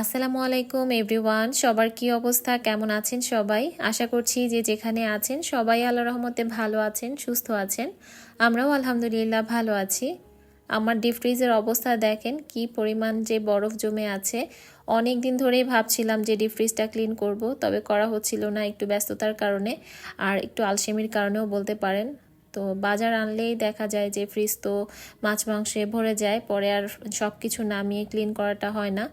আসসালামু আলাইকুম এভরিওয়ান সবার কি অবস্থা? কেমন আছেন সবাই? আশা করছি যে যেখানে আছেন সবাই আল্লাহ রহমতে ভালো আছেন, সুস্থ আছেন। আমরাও আলহামদুলিল্লাহ ভালো আছি। আমার ডিপ ফ্রিজের অবস্থা দেখেন কি পরিমাণ যে বরফ জমে আছে। অনেক দিন ধরেই ভাবছিলাম যে ডিপ ফ্রিজটা ক্লিন করব, তবে করা হচ্ছিল না একটু ব্যস্ততার কারণে। আর একটু আলসেমির কারণেও বলতে পারেন। তো বাজার আনলেই দেখা যায় যে ফ্রিজ তো মাছ মাংসে ভরে যায়, পরে আর সব কিছু নামিয়ে ক্লিন করাটা হয় না।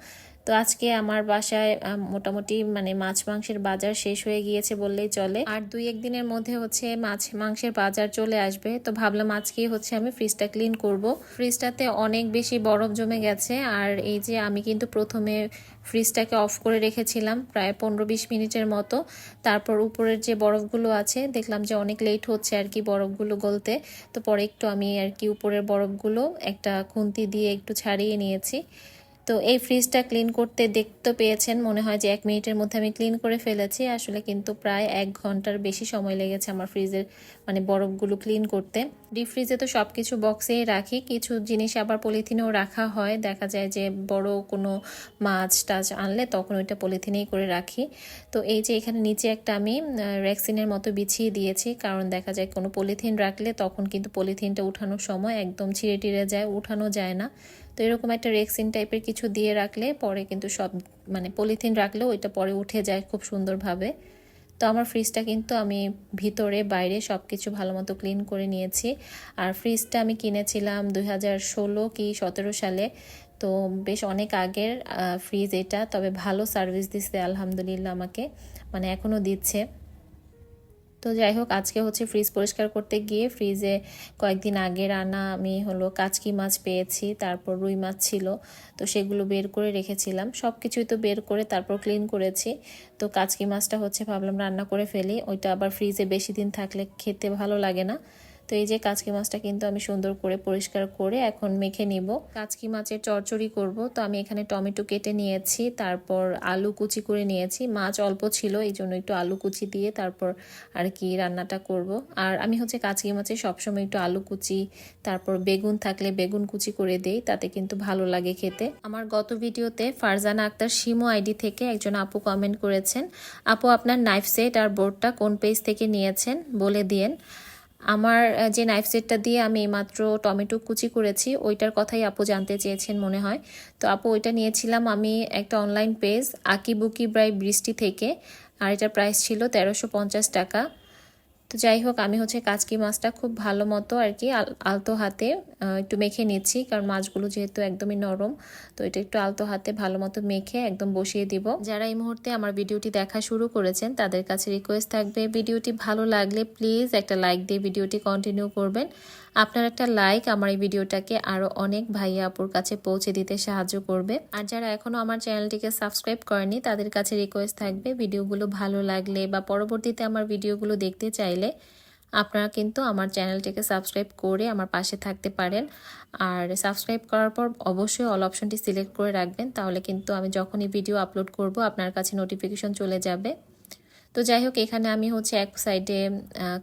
তো আজকে আমার বাসায় মোটামুটি মানে মাছ মাংসের বাজার শেষ হয়ে গিয়েছে বললেই চলে। আর দুই একদিনের মধ্যে হচ্ছে মাছ মাংসের বাজার চলে আসবে। তো ভাবলাম আজকেই হচ্ছে আমি ফ্রিজটা ক্লিন করব। ফ্রিজটাতে অনেক বেশি বরফ জমে গেছে। আর এই যে আমি কিন্তু প্রথমে ফ্রিজটাকে অফ করে রেখেছিলাম প্রায় পনেরো বিশ মিনিটের মতো। তারপর উপরের যে বরফগুলো আছে, দেখলাম যে অনেক লেট হচ্ছে আর কি বরফগুলো গলতে। তো পরে একটু আমি আর কি উপরের বরফগুলো একটা খুন্তি দিয়ে একটু ছাড়িয়ে নিয়েছি। তো এই ফ্রিজটা ক্লিন করতে দেখতে পেয়েছেন। মনে হয় যে এক মিনিটের মধ্যে আমি ক্লিন করে ফেলেছি। আসলে কিন্তু প্রায় এক ঘণ্টার বেশি সময় লেগেছে আমার ফ্রিজের মানে বরফগুলো ক্লিন করতে। ডিপ ফ্রিজে তো সব কিছু বক্সেই রাখি। কিছু জিনিস আবার পলিথিনেও রাখা হয়। দেখা যায় যে বড় কোনো মাছ টাছ আনলে তখন ওইটা পলিথিনেই করে রাখি। তো এই যে এখানে নিচে একটা আমি র্যাক্সিনের মতো বিছিয়ে দিয়েছি। কারণ দেখা যায় কোনো পলিথিন রাখলে তখন কিন্তু পলিথিনটা উঠানোর সময় একদম ছিঁড়ে টিড়ে যায়, উঠানো যায় না। এরকম একটা রেক্সিন টাইপের কিছু দিয়ে রাখলে পরে কিন্তু সব মানে পলিথিন রাখলেও ওইটা পরে উঠে যায় খুব সুন্দরভাবে। তো আমার ফ্রিজটা কিন্তু আমি ভিতরে, বাইরে সব কিছু ভালো মতো ক্লিন করে নিয়েছি। আর ফ্রিজটা আমি কিনেছিলাম দুই হাজার ষোলো কি সতেরো সালে। তো বেশ অনেক আগের ফ্রিজ এটা। তবে ভালো সার্ভিস দিচ্ছে, আলহামদুলিল্লাহ আমাকে। মানে এখনও দিচ্ছে। তো যাই হোক, আজকে হচ্ছে ফ্রিজ পরিষ্কার করতে গিয়ে ফ্রিজে কয়েকদিন আগে রান্না আমি হলো কাচকি মাছ পেয়েছি, তারপর রুই মাছ ছিল, তো সেগুলো বের করে রেখেছিলাম। সব কিছুই তো বের করে তারপর ক্লিন করেছি। তো কাচকি মাছটা হচ্ছে ভাবলাম রান্না করে ফেলি, ওইটা আবার ফ্রিজে বেশি দিন থাকলে খেতে ভালো লাগে না। তো এই যে কাচকি মাছটা কিন্তু আমি সুন্দর করে পরিষ্কার করে এখন মেখে নিব। কাচকি মাছের চরচড়ি করব। তো আমি এখানে টমেটো কেটে নিয়েছি, তারপর আলু কুচি করে নিয়েছি। মাছ অল্প ছিল, এই জন্য একটু আলু কুচি দিয়ে তারপর আর কি রান্নাটা করব। আর আমি হচ্ছে কাচকি মাছে সবসময় একটু আলু কুচি, তারপর বেগুন থাকলে বেগুন কুচি করে দেই, তাতে কিন্তু ভালো লাগে খেতে। আমার গত ভিডিওতে ফারজানা আক্তার শিমো আইডি থেকে একজন আপু কমেন্ট করেছেন, আপু, আপনার নাইফ সেট আর বোর্ডটা কোন পেজ থেকে নিয়েছেন? বলে দিয়েন। আমার যে নাইফ সেটটা দিয়ে আমি এইমাত্র টমেটো কুচি করেছি, ওইটার কথাই আপু জানতে চেয়েছেন মনে হয়। তো আপু, ওইটা নিয়েছিলাম আমি একটা অনলাইন পেজ আকিবুকি ব্রাই বৃষ্টি থেকে, আর এটার প্রাইস ছিল তেরোশো টাকা। তো যাই হোক, আমি হচ্ছে কাচকি মাছটা খুব ভালো মতো আর কি আলতো হাতে একটু মেখে নিচ্ছি, কারণ মাছগুলো যেহেতু একদমই নরম, তো এটা একটু আলতো হাতে ভালো মতো মেখে একদম বসিয়ে দিব। যারা এই মুহূর্তে আমার ভিডিওটি দেখা শুরু করেছেন, তাদের কাছে রিকোয়েস্ট থাকবে, ভিডিওটি ভালো লাগলে প্লিজ একটা লাইক দিয়ে ভিডিওটি কন্টিনিউ করবেন। আপনার একটা লাইক আমার এই ভিডিওটাকে আরও অনেক ভাইয়া আপুর কাছে পৌঁছে দিতে সাহায্য করবে। আর যারা এখনও আমার চ্যানেলটিকে সাবস্ক্রাইব করেনি তাদের কাছে রিকোয়েস্ট থাকবে ভিডিওগুলো ভালো লাগলে বা পরবর্তীতে আমার ভিডিওগুলো দেখতে চাইলে আপনারা কিন্তু আমার চ্যানেলটিকে সাবস্ক্রাইব করে আমার পাশে থাকতে পারেন। আর সাবস্ক্রাইব করার পর অবশ্যই অল অপশনটি সিলেক্ট করে রাখবেন, তাহলে কিন্তু আমি যখনই ভিডিও আপলোড করব, আপনার কাছে নোটিফিকেশন চলে যাবে। তো যাই হোক এখানে আমি হচ্ছে এক সাইডে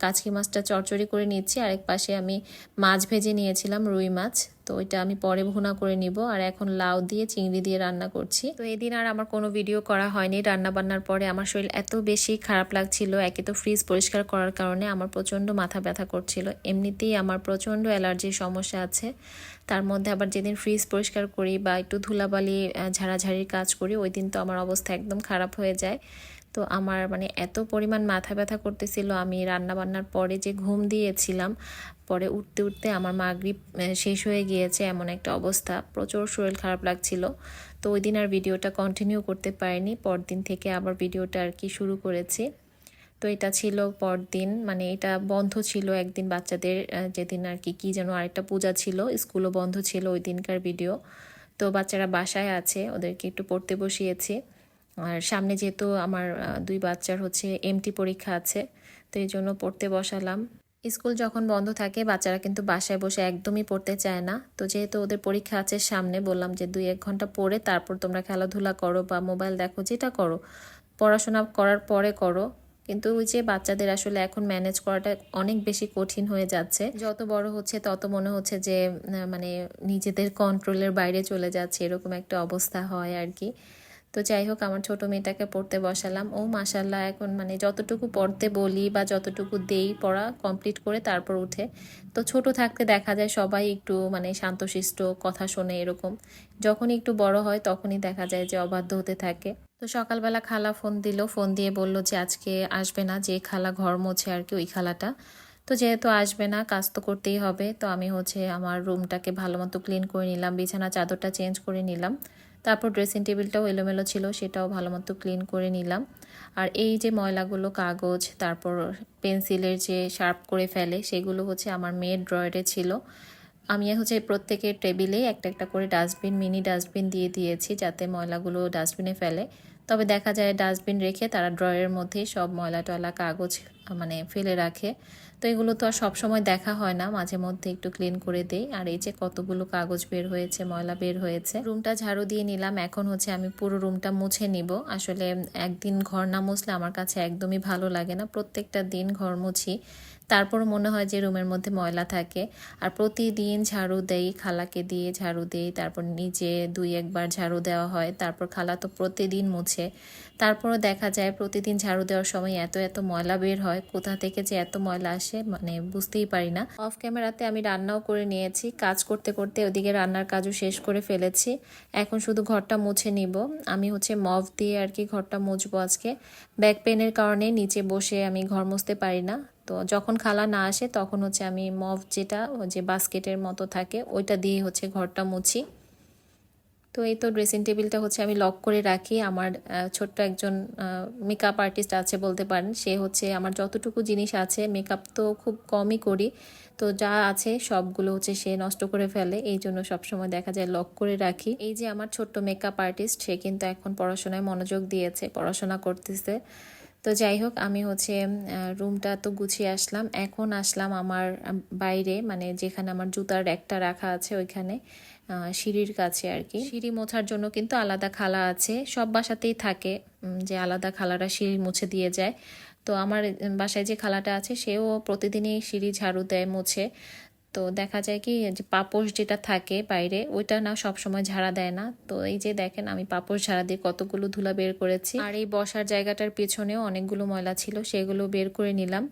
কাচকি মাছটা চরচড়ি করে নিচ্ছি, আরেক পাশে আমি মাছ ভেজে নিয়েছিলাম, রুই মাছ। তো ওইটা আমি পরে ভুনা করে নিব, আর এখন লাউ দিয়ে, চিংড়ি দিয়ে রান্না করছি। তো এদিন আর আমার কোনো ভিডিও করা হয়নি রান্না বান্নার পরে আমার শরীর এত বেশি খারাপ লাগছিল, একে তো ফ্রিজ পরিষ্কার করার কারণে আমার প্রচণ্ড মাথা ব্যথা করছিল। এমনিতেই আমার প্রচণ্ড অ্যালার্জির সমস্যা আছে। তার মধ্যে আবার যেদিন ফ্রিজ পরিষ্কার করি বা একটু ধুলাবালি ঝাড়াঝাড়ির কাজ করি, ওই দিন তো আমার অবস্থা একদম খারাপ হয়ে যায়। তো আমার মানে এত পরিমাণ মাথা ব্যথা করতেছিল, আমি রান্না বান্নার পরে যে ঘুম দিয়েছিলাম, পরে উঠতে উঠতে আমার মাগরিব শেষ হয়ে গিয়েছে এমন একটা অবস্থা। প্রচুর শরীর খারাপ লাগছিল। তো ওই দিন আর ভিডিওটা কন্টিনিউ করতে পারিনি, পরদিন থেকে আবার ভিডিওটা আর কি শুরু করেছি। তো এটা ছিল পরদিন মানে এটা বন্ধ ছিল একদিন বাচ্চাদের যেদিন আর কি, কী যেন আরেকটা পূজা ছিল, স্কুলও বন্ধ ছিল ওই দিনকার ভিডিও তো বাচ্চারা বাসায় আছে, ওদেরকে একটু পড়তে বসিয়েছি। আর সামনে যেহেতু আমার দুই বাচ্চার হচ্ছে এমটি পরীক্ষা আছে, তো এই জন্য পড়তে বসালাম। স্কুল যখন বন্ধ থাকে, বাচ্চারা কিন্তু বাসায় বসে একদমই পড়তে চায় না। তো যেহেতু ওদের পরীক্ষা আছে সামনে, বললাম যে দুই, এক ঘণ্টা পড়ে তারপর তোমরা খেলাধুলা করো বা মোবাইল দেখো, যেটা করো, পড়াশোনা করার পরে করো। কিন্তু ওই যে বাচ্চাদের আসলে এখন ম্যানেজ করাটা অনেক বেশি কঠিন হয়ে যাচ্ছে। যত বড় হচ্ছে, তত মনে হচ্ছে যে মানে নিজেদের কন্ট্রোলের বাইরে চলে যাচ্ছে, এরকম একটা অবস্থা হয় আর কি তো যাই হোক, আমার ছোট মেয়েটাকে পড়তে বসালাম। ও মাসাল্লাহ এখন মানে যতটুকু পড়তে বলি বা যতটুকু দেই পড়া কমপ্লিট করে তারপর উঠে। তো ছোট থাকতে দেখা যায় সবাই একটু মানে শান্তশিষ্ট, কথা শোনে এরকম। যখনই একটু বড় হয় তখনই দেখা যায় যে অবাধ্য হতে থাকে। তো সকালবেলা খালা ফোন দিল। ফোন দিয়ে বলল যে, আজকে আসবে না, যে খালা ঘর মোছে আর কি, ওই খালাটা। তো যেহেতু আসবে না, কাজ তো করতেই হবে, তো আমি হচ্ছে আমার রুমটাকে ভালো মতো ক্লিন করে নিলাম, বিছানা চাদরটা চেঞ্জ করে নিলাম, তারপর ড্রেসিং টেবিলটাও এলোমেলো ছিল, সেটাও ভালো মতো ক্লিন করে নিলাম। আর এই যে ময়লাগুলো, কাগজ, তারপর পেন্সিলের যে শার্প করে ফেলে, সেগুলো হচ্ছে আমার মেয়ের ড্রয়ারে ছিল। আমি হচ্ছে প্রত্যেকের টেবিলেই একটা একটা করে ডাস্টবিন, মিনি ডাস্টবিন দিয়ে দিয়েছি, যাতে ময়লাগুলো ডাস্টবিনে ফেলে। তবে দেখা যায় ডাস্টবিন রেখে তারা ড্রয়ের মধ্যে সব ময়লা টয়লা কাগজ মানে ফেলে রাখে। তো এগুলো তো আর সবসময় দেখা হয় না, মাঝে মধ্যে একটু ক্লিন করে দেই। আর এই যে কতগুলো কাগজ বের হয়েছে, ময়লা বের হয়েছে, রুমটা ঝাড়ু দিয়ে নিলাম। এখন হচ্ছে আমি পুরো রুমটা মুছে নিব। আসলে একদিন ঘর না মুছলে আমার কাছে একদমই ভালো লাগে না। প্রত্যেকটা দিন ঘর মুছি। তারপর মনে হয় যে রুমের মধ্যে ময়লা থাকে। আর প্রতিদিন ঝাড়ু দেই, খালাকে দিয়ে ঝাড়ু দেই, তারপর নিজে দুই একবার ঝাড়ু দেওয়া হয়, তারপর খালা তো প্রতিদিন মুছে। তারপরও দেখা যায় প্রতিদিন ঝাড়ু দেওয়ার সময় এত এত ময়লা বের হয়, কোথা থেকে যে এত ময়লা আসে মানে বুঝতেই পারি না। অফ ক্যামেরাতে আমি রান্নাও করে নিয়েছি, কাজ করতে করতে ওদিকে রান্নার কাজও শেষ করে ফেলেছি। এখন শুধু ঘরটা মুছে নিব। আমি হচ্ছে মফ দিয়ে আর কি ঘরটা মুছবো আজকে। ব্যাক পেনের কারণে নিচে বসে আমি ঘর মুছতে পারি না। তো যখন খালা না আসে, তখন হচ্ছে আমি মফ যেটা যে বাস্কেটের মতো থাকে, ওইটা দিয়ে হচ্ছে ঘরটা মুছি। তো এই তো ড্রেসিং টেবিলটা হচ্ছে আমি লক করে রাখি। আমার ছোট্ট একজন মেকআপ আর্টিস্ট আছে বলতে পারেন। সে হচ্ছে আমার যতটুকু জিনিস আছে মেকআপ তো খুব কমই করি। তো যা আছে সবগুলো হচ্ছে সে নষ্ট করে ফেলে। এই জন্য সবসময় দেখা যায় লক করে রাখি। এই যে আমার ছোট্ট মেকআপ আর্টিস্ট সে কিন্তু এখন পড়াশোনায় মনোযোগ দিয়েছে, পড়াশোনা করতেছে। তো যাই হোক, আমি হচ্ছে রুমটা তো গুছিয়ে আসলাম। এখন আসলাম আমার বাইরে মানে যেখানে আমার জুতার একটা রাখা আছে ওইখানে সিঁড়ির কাছে আর কি। সিঁড়ি মোছার জন্য কিন্তু আলাদা খালা আছে, সব বাসাতেই থাকে যে আলাদা খালারা সিঁড়ি মুছে দিয়ে যায়। তো আমার বাসায় যে খালাটা আছে, সেও প্রতিদিনই সিঁড়ি ঝাড়ু দেয়, মুছে। তো দেখা যায় কি, যে পাপোশ যেটা থাকে বাইরে, ওইটা না সব সময় ঝাড়া দেয় না। তো এই যে দেখেন, আমি পাপোশ ঝাড়া দিয়ে কতগুলো ধুলা বের করেছি। আর এই বসার জায়গাটার পেছনেও অনেকগুলো ময়লা ছিল, সেগুলো বের করে নিলাম।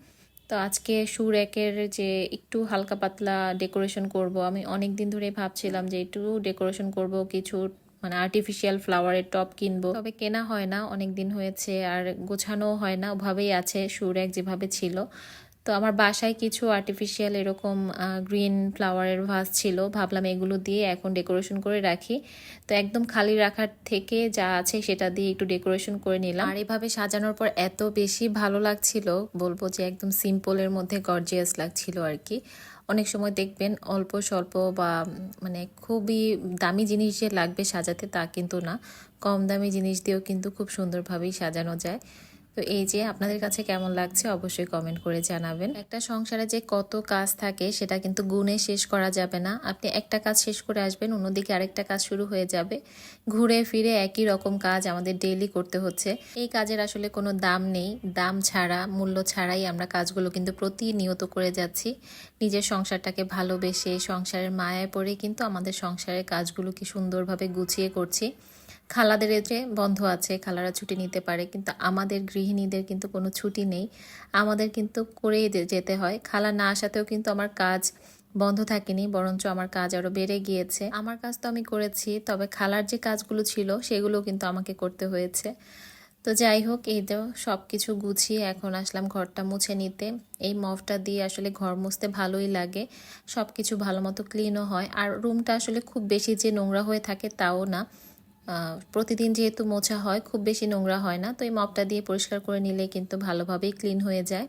তো আজকে সুর একের যে একটু হালকা পাতলা ডেকোরেশন করব, আমি অনেক দিন ধরে ভাবছিলাম যে একটু ডেকোরেশন করব, কিছু মানে আর্টিফিশিয়াল ফ্লাওয়ারের টপ কিনবো। তবে কেনা হয় না অনেক দিন হয়েছে, আর গোছানো হয় না ওভাবেই আছে সুর এক যেভাবে ছিল। তো আমার বাসায় কিছু আর্টিফিশিয়াল এরকম গ্রিন ফ্লাওয়ারের ভাস ছিল। ভাবলাম এগুলো দিয়ে এখন ডেকোরেশন করে রাখি। তো একদম খালি রাখার থেকে যা আছে সেটা দিয়ে একটু ডেকোরেশন করে নিলাম। আর এভাবে সাজানোর পর এত বেশি ভালো লাগছিল, বলব যে একদম সিম্পলের মধ্যে গর্জিয়াস লাগছিল আর কি। অনেক সময় দেখবেন অল্প স্বল্প বা মানে খুবই দামি জিনিস যে লাগবে সাজাতে তা কিন্তু না। কম দামি জিনিস দিয়েও কিন্তু খুব সুন্দরভাবেই সাজানো যায়। তো এই যে আপনাদের কাছে কেমন লাগছে, অবশ্যই কমেন্ট করে জানাবেন। একটা সংসারে যে কত কাজ থাকে, সেটা কিন্তু গুণে শেষ করা যাবে না। আপনি একটা কাজ শেষ করে আসবেন, অন্যদিকে আরেকটা কাজ শুরু হয়ে যাবে। ঘুরে ফিরে একই রকম কাজ আমাদের ডেইলি করতে হচ্ছে। এই কাজের আসলে কোনো দাম নেই। দাম ছাড়া, মূল্য ছাড়াই আমরা কাজগুলো কিন্তু প্রতিনিয়ত করে যাচ্ছি। নিজের সংসারটাকে ভালোবেসে সংসারের মায়ায় পড়ে কিন্তু আমাদের সংসারের কাজগুলোকে সুন্দরভাবে গুছিয়ে করছি। খালাদের যে বন্ধ আছে, খালারা ছুটি নিতে পারে, কিন্তু আমাদের গৃহিণীদের কিন্তু কোনো ছুটি নেই। আমাদের কিন্তু করেই যেতে হয়। খালা না আসাতেও কিন্তু আমার কাজ বন্ধ থাকেনি, বরঞ্চ আমার কাজ আরও বেড়ে গিয়েছে। আমার কাজ তো আমি করেছি, তবে খালার যে কাজগুলো ছিল, সেগুলো কিন্তু আমাকে করতে হয়েছে। তো যাই হোক, এই তো সব কিছু গুছিয়ে এখন আসলাম ঘরটা মুছে নিতে। এই মফটা দিয়ে আসলে ঘর মুছতে ভালোই লাগে সব কিছু ভালো মতো ক্লিনও হয়। আর রুমটা আসলে খুব বেশি যে নোংরা হয়ে থাকে তাও না। প্রতিদিন যেহেতু মোছা হয়, খুব বেশি নোংরা হয় না, তো এই মপটা দিয়ে পরিষ্কার করে নিলে কিন্তু ভালোভাবেই ক্লিন হয়ে যায়।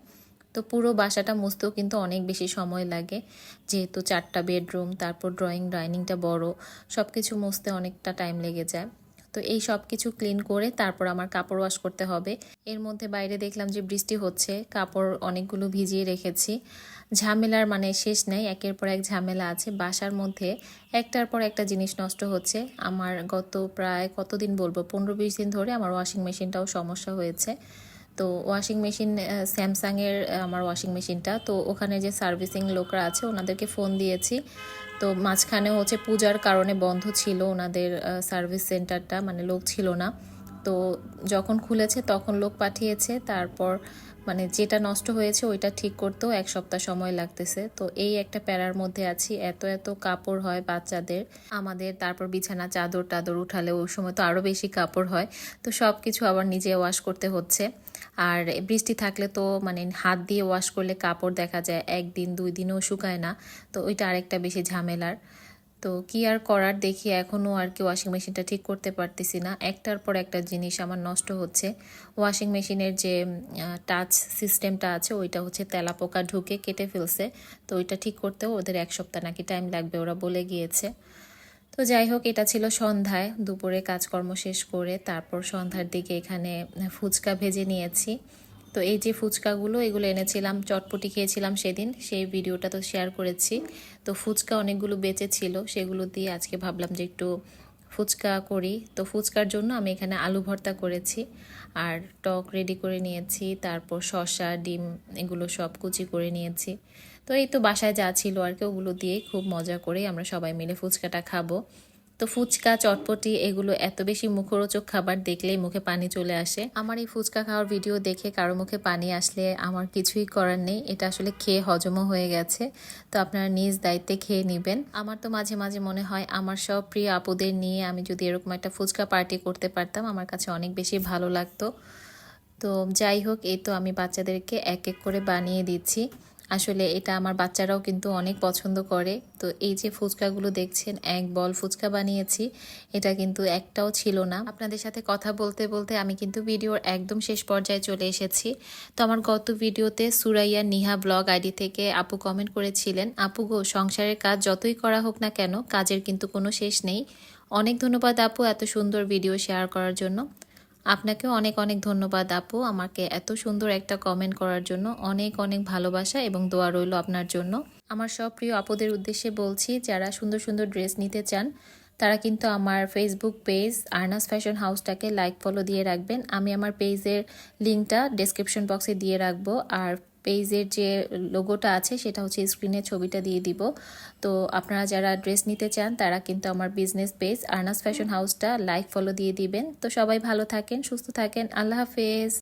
তো পুরো বাসাটা মুছতেও কিন্তু অনেক বেশি সময় লাগে, যেহেতু চারটা বেডরুম তারপর ড্রয়িং ডাইনিংটা বড় সব কিছু মুছতে অনেকটা টাইম লেগে যায়। তো এই সব কিছু ক্লিন করে তারপর আমার কাপড় ওয়াশ করতে হবে। এর মধ্যে বাইরে দেখলাম যে বৃষ্টি হচ্ছে, কাপড় অনেকগুলো ভিজিয়ে রেখেছি। ঝামেলার মানে শেষ নেই, একের পর এক ঝামেলা আছে। বাসার মধ্যে একটার পর একটা জিনিস নষ্ট হচ্ছে। আমার গত প্রায় কতদিন বলব, পনেরো বিশ দিন ধরে আমার ওয়াশিং মেশিনটাও সমস্যা হয়েছে। তো ওয়াশিং মেশিন স্যামসাংয়ের আমার ওয়াশিং মেশিনটা তো ওখানে যে সার্ভিসিং লোকরা আছে, ওনাদেরকে ফোন দিয়েছি। তো মাঝখানে হচ্ছে পূজার কারণে বন্ধ ছিল ওনাদের সার্ভিস সেন্টারটা মানে লোক ছিল না। তো যখন খুলেছে, তখন লোক পাঠিয়েছে। তারপর মানে যেটা নষ্ট হয়েছে ওইটা ঠিক করতেও এক সপ্তাহ সময় লাগতেছে। তো এই একটা প্যারার মধ্যে আছি, এত এত কাপড় হয় বাচ্চাদের। আমাদের তারপর বিছানা, চাদর টাদর উঠালে ওই সময় তো আরও বেশি কাপড় হয়। তো সব কিছু আবার নিজে ওয়াশ করতে হচ্ছে। আর বৃষ্টি থাকলে তো মানে হাত দিয়ে ওয়াশ করলে কাপড় দেখা যায়, একদিন, দুই দিনও শুকায় না। তো ওইটা আরেকটা বেশি ঝামেলার। তো কি আর করার দেখি এখনও আর কি ওয়াশিং মেশিনটা ঠিক করতে পারতেছি না। একটার পর একটা জিনিস আমার নষ্ট হচ্ছে। ওয়াশিং মেশিনের যে টাচ সিস্টেমটা আছে, ওইটা হচ্ছে তেলাপোকা ঢুকে কেটে ফেলছে। তো ওইটা ঠিক করতেও ওদের এক সপ্তাহ নাকি টাইম লাগবে, ওরা বলে গিয়েছে। তো যাই হোক, এটা ছিল সন্ধ্যায়। দুপুরে কাজকর্ম শেষ করে তারপর সন্ধ্যার দিকে এখানে ফুচকা ভেজে নিয়েছি। তো এই যে ফুচকাগুলো, এগুলো এনেছিলাম, চটপটি খেয়েছিলাম সেদিন, সেই ভিডিওটা তো শেয়ার করেছি। তো ফুচকা অনেকগুলো বেঁচে ছিল, সেগুলো দিয়ে আজকে ভাবলাম যে একটু ফুচকা করি। তো ফুচকার জন্য আমি এখানে আলু ভর্তা করেছি, আর টক রেডি করে নিয়েছি, তারপর শসা, ডিম, এগুলো সব কুচি করে নিয়েছি। তো এই তো বাসায় যা ছিল আর কি, ওগুলো দিয়েই খুব মজা করে আমরা সবাই মিলে ফুচকাটা খাব। তো ফুচকা, চটপটি, এগুলো এত বেশি মুখরোচক খাবার দেখলেই মুখে পানি চলে আসে। আমার এই ফুচকা খাওয়ার ভিডিও দেখে কারও মুখে পানি আসলে আমার কিছুই করার নেই। এটা আসলে খেয়ে হজমও হয়ে গেছে। তো আপনারা নিজ দায়িত্বে খেয়ে নেবেন। আমার তো মাঝে মাঝে মনে হয়, আমার সব প্রিয় আপুদের নিয়ে আমি যদি এরকম একটা ফুচকা পার্টি করতে পারতাম, আমার কাছে অনেক বেশি ভালো লাগতো। তো যাই হোক, এই তো আমি বাচ্চাদেরকে এক এক করে বানিয়ে দিচ্ছি। আসলে এটা আমার বাচ্চারাও কিন্তু অনেক পছন্দ করে। তো এই যে ফুচকাগুলো দেখছেন, এক বল ফুচকা বানিয়েছি, এটা কিন্তু একটাও ছিল না। আপনাদের সাথে কথা বলতে বলতে আমি কিন্তু ভিডিওর একদম শেষ পর্যায়ে চলে এসেছি। তো আমার গত ভিডিওতে সুরাইয়া নিহা ব্লগ আইডি থেকে আপু কমেন্ট করেছিলেন, আপু গো, সংসারের কাজ যতই করা হোক না কেন, কাজের কিন্তু কোনো শেষ নেই। অনেক ধন্যবাদ আপু এত সুন্দর ভিডিও শেয়ার করার জন্য। আপনাকেও অনেক অনেক ধন্যবাদ আপু। আমাকে এত সুন্দর একটা কমেন্ট করার জন্য অনেক অনেক ভালোবাসা এবং দোয়া রইল আপনার জন্য। আমার সব প্রিয় আপুদের উদ্দেশ্যে বলছি, যারা সুন্দর সুন্দর ড্রেস নিতে চান, তারা কিন্তু আমার ফেসবুক পেজ আর্নাস ফ্যাশন হাউসটাকে লাইক ফলো দিয়ে রাখবেন। আমি আমার পেজের লিঙ্কটা ডেসক্রিপশন বক্সে দিয়ে রাখব। আর পেজের যে লোগোটা আছে, সেটা হচ্ছে স্ক্রিনে ছবিটা দিয়ে দিব। তো আপনারা যারা ড্রেস নিতে চান, তারা কিন্তু আমার বিজনেস পেজ আর্নাস ফ্যাশন হাউসটা লাইক ফলো দিয়ে দিবেন। তো সবাই ভালো থাকেন, সুস্থ থাকেন। আল্লাহ হাফেজ।